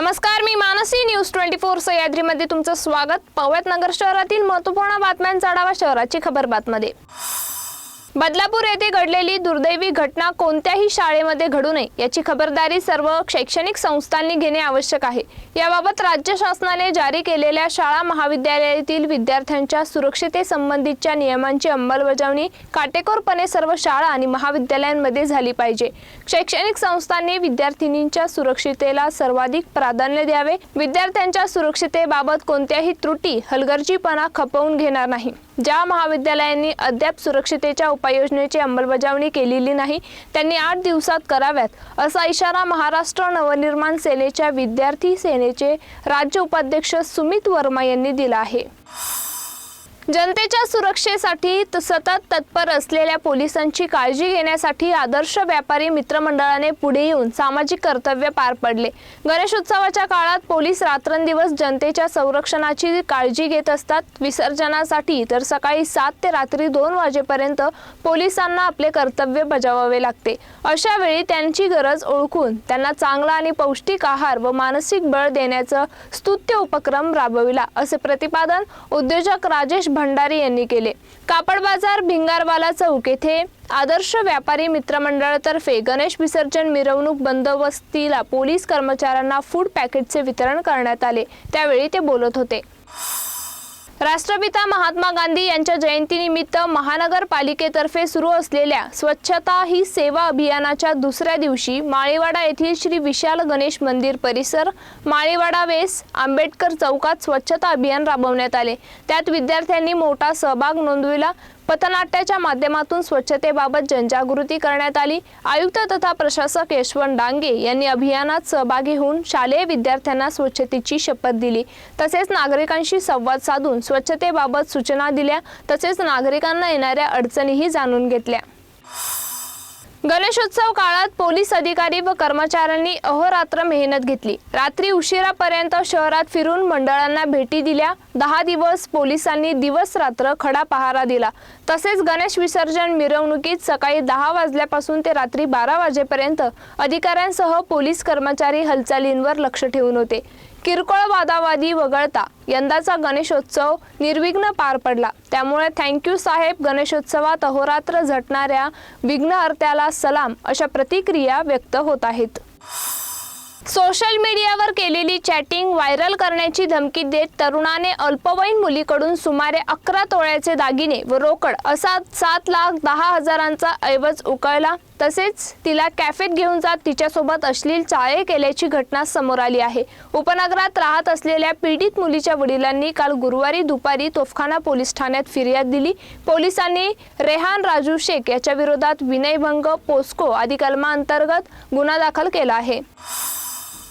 नमस्कार मी Mansi. News twenty four सह्याद्रीमध्ये तुमचं स्वागत. पाहूयात नगर शहरातील महत्त्वपूर्ण बातम्यांचा आढावा शहराची खबर बातमध्ये. बदलापूर येथे घडलेली दुर्दैवी घटना कोणत्याही शाळेमध्ये घडू नये याची खबरदारी सर्व शैक्षणिक संस्थांनी घेणे आवश्यक आहे. याबाबत राज्य शासनाने जारी केलेल्या शाळा महाविद्यालयातील विद्यार्थ्यांच्या सुरक्षितेसंबंधीच्या नियमांची अंमलबजावणी काटेकोरपणे सर्व शाळा आणि महाविद्यालयांमध्ये झाली पाहिजे. शैक्षणिक संस्थांनी विद्यार्थिनींच्या सुरक्षितेला सर्वाधिक प्राधान्य द्यावे. विद्यार्थ्यांच्या सुरक्षितेबाबत कोणत्याही त्रुटी हलगर्जीपणा खपवून घेणार नाही. ज्या महाविद्यालयांनी अद्याप सुरक्षितेच्या उपाययोजनेची अंमलबजावणी केलेली नाही त्यांनी आठ दिवसात कराव्यात असा इशारा महाराष्ट्र नवनिर्माण सेनेच्या विद्यार्थी सेनेचे राज्य उपाध्यक्ष सुमित वर्मा यांनी दिला आहे. जनतेच्या सुरक्षेसाठी त- सतत तत्पर असलेल्या पोलिसांची काळजी घेण्यासाठी आदर्श व्यापारी मित्रमंडळाने पुढे येऊन सामाजिक कर्तव्य पार पडले. गणेशोत्सवाच्या काळात पोलीस रात्रंदिवस जनतेच्या संरक्षणाची काळजी घेत असतात. विसर्जनासाठी तर सकाळी सात ते रात्री दोन वाजेपर्यंत पोलिसांना आपले कर्तव्य बजावावे लागते. अशा वेळी त्यांची गरज ओळखून त्यांना चांगला आणि पौष्टिक आहार व मानसिक बळ देण्याचं स्तुत्य उपक्रम राबविला असे प्रतिपादन उद्योजक राजेश भंडारी यांनी केले. कापड बाजार भिंगारवाला चौक येथे आदर्श व्यापारी मित्रमंडळातर्फे गणेश विसर्जन मिरवणूक बंदोबस्तीला पोलीस कर्मचाऱ्यांना फूड पॅकेटचे वितरण करण्यात आले. त्यावेळी ते बोलत होते. राष्ट्रपिता महात्मा गांधी यांच्या जयंतीनिमित्त महानगरपालिकेतर्फे सुरू असलेल्या स्वच्छता ही सेवा अभियानाच्या दुसऱ्या दिवशी माळीवाडा येथील श्री विशाल गणेश मंदिर परिसर माळीवाडा वेस आंबेडकर चौकात स्वच्छता अभियान राबवण्यात आले. त्यात विद्यार्थ्यांनी मोठा सहभाग नोंदविला. पथनाट्याच्या माध्यमातून स्वच्छतेबाबत जनजागृती करण्यात आली. आयुक्त तथा प्रशासक यशवंत डांगे यांनी अभियानात सहभागी होऊन शालेय विद्यार्थ्यांना स्वच्छतेची शपथ दिली. तसेच नागरिकांशी संवाद साधून स्वच्छतेबाबत सूचना दिल्या. तसेच नागरिकांना येणाऱ्या अडचणीही जाणून घेतल्या. गणेशोत्सव काळात पोलीस अधिकारी व कर्मचाऱ्यांनी अहोरात्र मेहनत घेतली. रात्री उशिरापर्यंत शहरात फिरून मंडळांना भेटी दिल्या. दहा दिवस पोलिसांनी दिवस रात्र खडा पहारा दिला. तसेच गणेश विसर्जन मिरवणुकीत सकाळी दहा वाजल्यापासून ते रात्री बारा वाजेपर्यंत अधिकाऱ्यांसह पोलीस कर्मचारी हालचालींवर लक्ष ठेवून होते. किरकोळ वादावादी वगळता यंदाचा गणेशोत्सव निर्विघ्न पार पडला. त्यामुळे थँक्यू साहेब गणेशोत्सवात अहोरात्र झटणाऱ्या विघ्नहर्त्याला सलाम अशा प्रतिक्रिया व्यक्त होत आहेत. सोशल मीडियावर केलेली चॅटिंग व्हायरल करण्याची धमकी देत तरुणाने अल्पवयीन मुलीकडून सुमारे अकरा तोळ्याचे दागिने व रोकड असा सात लाख दहा हजारांचा ऐवज उकळला. तसेच तिला कॅफेत घेऊन जात तिच्यासोबत अश्लील चाळे केल्याची घटना समोर आली आहे. उपनगरात राहत असलेल्या पीडित मुलीच्या वडिलांनी काल गुरुवारी दुपारी तोफखाना पोलीस ठाण्यात फिर्याद दिली. पोलिसांनी रेहान राजू शेख याच्या विरोधात विनयभंग पोस्को आदी कलमांतर्गत गुन्हा दाखल केला आहे.